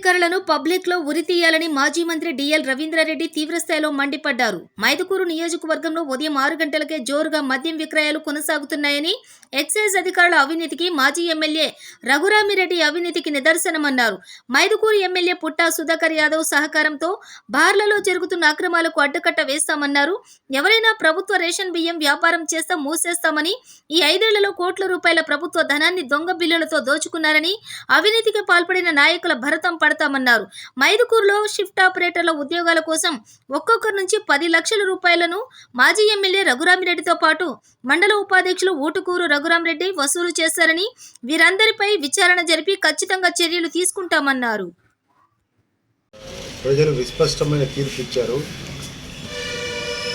అధికారులను పబ్లిక్లో ఉరి తీయాలని మాజీ మంత్రి డిఎల్ రవీంద్రారెడ్డి తీవ్రస్థాయిలో మండిపడ్డారు. మైదుకూరు నియోజకవర్గంలో ఉదయం ఆరు గంటలకే జోరుగా మద్యం విక్రయాలు కొనసాగుతున్నాయని ఎక్సైజ్ అధికారుల అవినీతికి మాజీ ఎమ్మెల్యే రఘురామిరెడ్డి అవినీతికి నిదర్శనమన్నారు. మైదుకూరు ఎమ్మెల్యే పుట్టా సుధాకర్ యాదవ్ సహకారంతో బార్లలో జరుగుతున్న అక్రమాలకు అడ్డుకట్ట వేస్తామన్నారు. ఎవరైనా ప్రభుత్వ రేషన్ బియ్యం వ్యాపారం చేస్తా మూసేస్తామని ఈ ఐదేళ్ళలో కోట్ల రూపాయల ప్రభుత్వ ధనాన్ని దొంగ బిల్లులతో దోచుకున్నారని అవినీతికి పాల్పడిన నాయకుల భరతం మాట్లాడతామన్నారు మైదుకూరులో షిఫ్ట్ ఆపరేటర్ల ఉద్యోగాల కోసం ఒక్కొక్కరి నుంచి పది లక్షల రూపాయలను మాజీ ఎమ్మెల్యే రఘురామిరెడ్డితో పాటు మండల ఉపాధ్యక్షులు ఊటుకూరు రఘురామిరెడ్డి వసూలు చేశారని వీరందరిపై విచారణ జరిపి ఖచ్చితంగా చర్యలు తీసుకుంటామన్నారు. ప్రజలు విస్పష్టమైన తీర్పు ఇచ్చారు.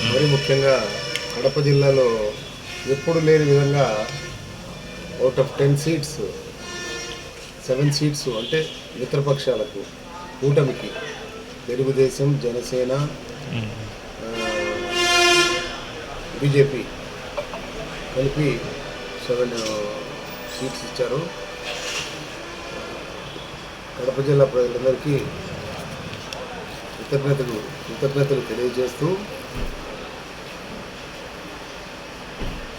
మరి ముఖ్యంగా కడప జిల్లాలో ఎప్పుడు లేని విధంగా out of ten seats seven seats అంటే మిత్రపక్షాలకు కూటమికి. తెలుగుదేశం జనసేన బీజేపీ కలిపి సెవెన్ సీట్స్ ఇచ్చారు. కడప జిల్లా ప్రజలందరికీ కృతజ్ఞతలు కృతజ్ఞతలు తెలియజేస్తూ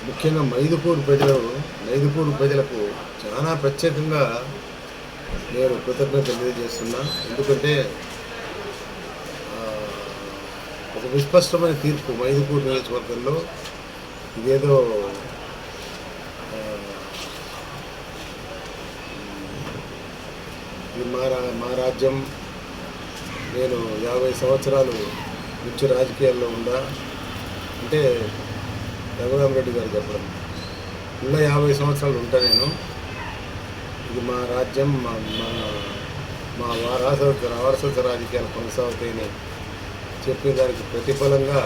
ముఖ్యంగా మైదుపూర్ ప్రజలు మైదుపూర్ ప్రజలకు చాలా ప్రత్యేకంగా నేను కృతజ్ఞతలు తెలియజేస్తున్నా. ఎందుకంటే ఒక విస్పష్టమైన తీర్పు మైదుపూర్ నియోజకవర్గంలో ఇదేదో ఇది మా రా మా రాజ్యం నేను యాభై సంవత్సరాలు నుంచి రాజకీయాల్లో ఉందా అంటే రఘురామరెడ్డి గారు చెప్పడం. ఇంకా యాభై సంవత్సరాలు ఉంటా నేను. ఇది మా రాజ్యం మా మా మా వారసత్వ వారసత్వ రాజకీయాలు కొనసాగుతాయని చెప్పే దానికి ప్రతిఫలంగా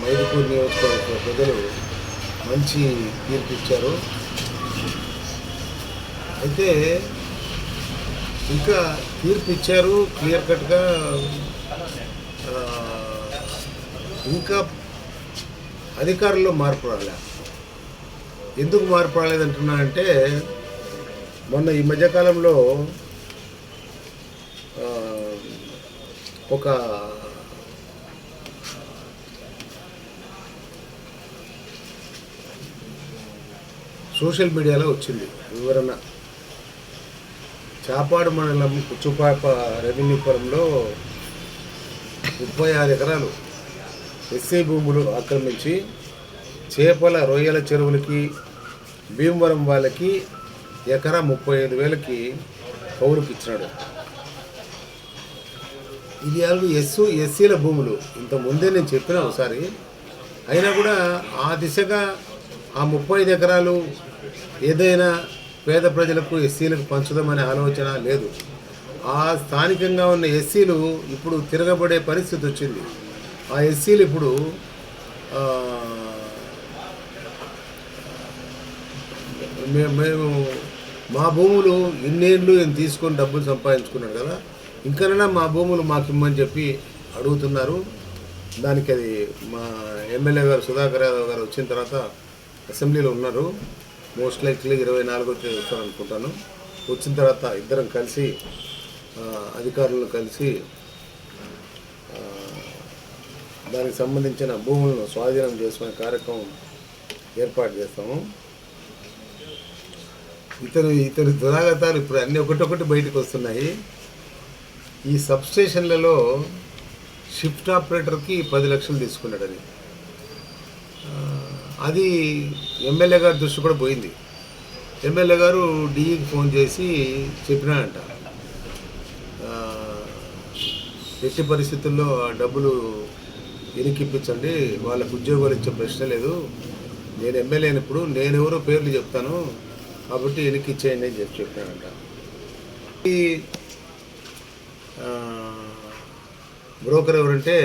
మైదుపూర్ నియోజకవర్గ ప్రజలు మంచి తీర్పు ఇచ్చారు అయితే ఇంకా తీర్పు ఇచ్చారు క్లియర్ కట్గా ఇంకా అధికారుల్లో మార్పు రాలే. ఎందుకు మార్పు రాలేదంటున్నా అంటే మొన్న ఈ మధ్యకాలంలో ఒక సోషల్ మీడియాలో వచ్చింది వివరణ. చాపాడు మండలం చుపాప రెవెన్యూ పొలంలో ముప్పై ఆరు ఎకరాలు ఎస్సీ భూములు ఆక్రమించి చేపల రొయ్యల చెరువులకి భీమవరం వాళ్ళకి ఎకరా ముప్పై ఐదు వేలకి కౌలుకి ఇచ్చినాడు ఇది అలాగే ఎస్సు ఎస్సీల భూములు. ఇంత ముందే నేను చెప్పిన ఒకసారి. అయినా కూడా ఆ దిశగా ఆ ముప్పై ఐదు ఎకరాలు ఏదైనా పేద ప్రజలకు ఎస్సీలకు పంచుదామనే ఆలోచన లేదు. ఆ స్థానికంగా ఉన్న ఎస్సీలు ఇప్పుడు తిరగబడే పరిస్థితి వచ్చింది. ఆ ఎస్సీలు ఇప్పుడు మేము మా భూములు ఇన్నేళ్ళు నేను తీసుకొని డబ్బులు సంపాదించుకున్నాడు కదా ఇంకనైనా మా భూములు మాకు ఇమ్మని చెప్పి అడుగుతున్నారు. దానికి అది మా ఎమ్మెల్యే గారు సుధాకర్ యాదవ్ గారు వచ్చిన తర్వాత అసెంబ్లీలో ఉన్నారు. మోస్ట్ లైక్లీ ఇరవై నాలుగో తేదీ వస్తారు అనుకుంటాను. వచ్చిన తర్వాత ఇద్దరం కలిసి అధికారులను కలిసి దానికి సంబంధించిన భూములను స్వాధీనం చేసుకునే కార్యక్రమం ఏర్పాటు చేస్తాము. ఇతను ఇతని దురాగతాలు ఇప్పుడు అన్ని ఒకటొకటి బయటకు వస్తున్నాయి. ఈ సబ్ స్టేషన్లలో షిఫ్ట్ ఆపరేటర్కి పది లక్షలు తీసుకున్నాడని. అది ఎమ్మెల్యే గారి దృష్టి కూడా పోయింది. ఎమ్మెల్యే గారు డీఈకి ఫోన్ చేసి చెప్పినాడంట. ఎట్టి పరిస్థితుల్లో ఆ డబ్బులు ఇరికిప్పించండి వాళ్ళకు ఉద్యోగాలు ఇచ్చే ప్రశ్న లేదు. నేను ఎమ్మెల్యే అయినప్పుడు నేను పేర్లు చెప్తాను. కాబట్టి వెనక్కి ఇచ్చేయండి అని చెప్పి చెప్పానంట. ఈ బ్రోకర్ ఎవరంటే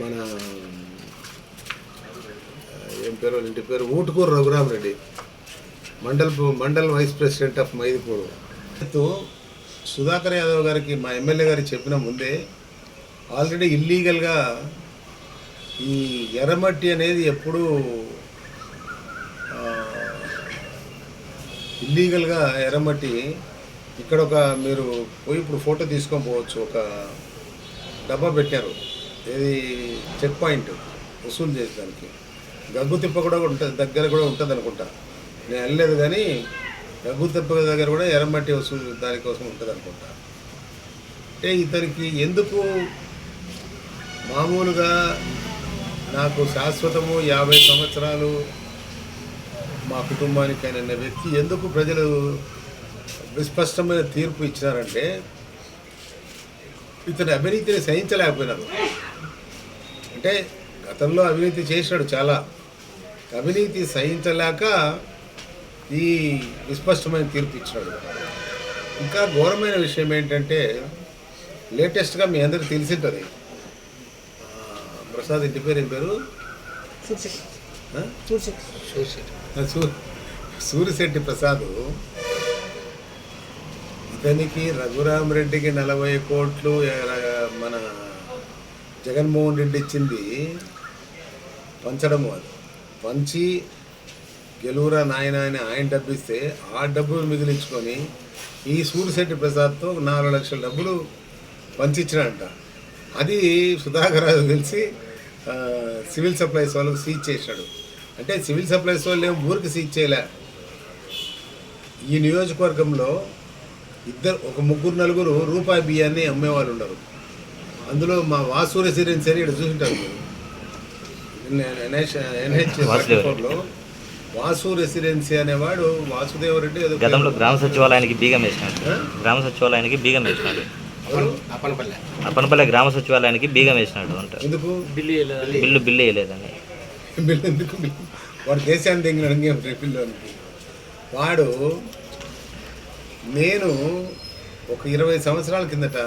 మన ఏం పేరు ఇంటి పేరు? Utukuru Raghuram Reddy. Mandal mandal vice president of Mydukur. Sudhakar Yadav గారికి మా ఎమ్మెల్యే గారికి చెప్పిన ముందే ఆల్రెడీ ఇల్లీగల్గా ఈ ఎర్రమట్టి అనేది ఎప్పుడూ ఇల్లీగల్గా ఎర్రమట్టి ఇక్కడ ఒక మీరు పోయి ఇప్పుడు ఫోటో తీసుకొని పోవచ్చు. ఒక డబ్బా పెట్టారు. ఇది చెక్ పాయింట్ వసూలు చేసేదానికి. గగ్గు తిప్ప కూడా ఉంటుంది దగ్గర కూడా ఉంటుంది అనుకుంటా నేను వెళ్ళలేదు కానీ గగ్గు తిప్ప దగ్గర కూడా ఎర్రమట్టి వసూలు దానికోసం ఉంటుంది అనుకుంటా అంటే ఇతనికి ఎందుకు మామూలుగా నాకు శాశ్వతము యాభై సంవత్సరాలు మా కుటుంబానికి ఆయన వ్యక్తి ఎందుకు ప్రజలు విస్పష్టమైన తీర్పు ఇచ్చినారంటే ఇతని అవినీతిని సహించలేకపోయినారు అంటే గతంలో అవినీతి చేసినాడు చాలా. అవినీతి సహించలేక ఈ విస్పష్టమైన తీర్పు ఇచ్చినాడు. ఇంకా ఘోరమైన విషయం ఏంటంటే లేటెస్ట్గా మీ అందరికి తెలిసింటుంది ప్రసాద్ ఇంటి పేరు ఏం పేరు? సూరిశెట్టి ప్రసాద్ ఇతనికి రఘురామ్ రెడ్డికి నలభై కోట్లు మన జగన్మోహన్ రెడ్డి ఇచ్చింది పంచడము అది. పంచి గెలువురా నాయన అని ఆయన డబ్బు ఇస్తే ఆ డబ్బులు మిగిలించుకొని ఈ సూరిశెట్టి ప్రసాద్తో నాలుగు లక్షల డబ్బులు పంచిచ్చినంట అది సుధాకర్ రాజు తెలిసి సివిల్ సప్లైస్ వాళ్ళకు సీజ్ చేశాడు. అంటే సివిల్ సప్లైస్ వాళ్ళు ఏం ఊరికి సీజ్ చేయలే. ఈ నియోజకవర్గంలో ఇద్దరు ఒక ముగ్గురు నలుగురు రూపాయి బియ్యాన్ని అమ్మేవాళ్ళు ఉండరు. అందులో మా వాసు రెసిడెన్సీ అని ఇక్కడ చూసింటారు. ఎన్హెచ్లో వాసు రెసిడెన్సీ అనేవాడు వాసుదేవరెడ్డి ఏదో పేరు. గతంలో గ్రామ సచివాలయానికి బీగం వేసినాడు? గ్రామ సచివాలయానికి బీగం వేసినాడు. ఎవరు? అప్పనపల్లి. గ్రామ సచివాలయానికి బీగం వేసినాడు అంట. ఎందుకు? బిల్లు బిల్లు వేయలేదని బిల్లు ఎందుకు బిల్లు? వాడు దేశాన్ని తెంగినాడు ఇంకేం బిల్లునికి వాడు నేను ఒక ఇరవై సంవత్సరాల కిందట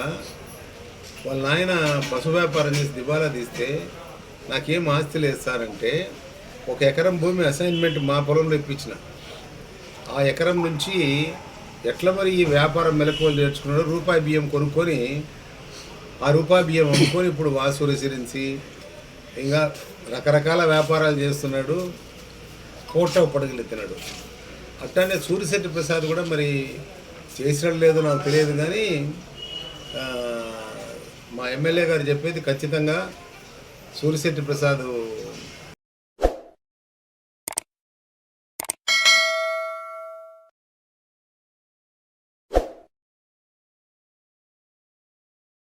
వాళ్ళ నాయన పశు వ్యాపారం చేసి దివాలా తీస్తే నాకేం ఆస్తి లేదు సార్ అంటే ఒక ఎకరం భూమి అసైన్మెంట్ మా పొలంలో ఇప్పించిన ఆ ఎకరం నుంచి ఎట్లా మరి ఈ వ్యాపారం మెలకువలు నేర్చుకున్నాడు రూపాయి బియ్యం కొనుక్కొని ఆ రూపాయి బియ్యం అమ్ముకొని ఇప్పుడు వాసు రెసిడెన్సీ ఇంకా రకరకాల వ్యాపారాలు చేస్తున్నాడు కోట పడగలెత్తినాడు అట్లానే సూర్యశెట్టి ప్రసాద్ కూడా మరి చేసినట్టు లేదో నాకు తెలియదు కానీ మా ఎమ్మెల్యే గారు చెప్పేది ఖచ్చితంగా సూర్యశెట్టి ప్రసాద్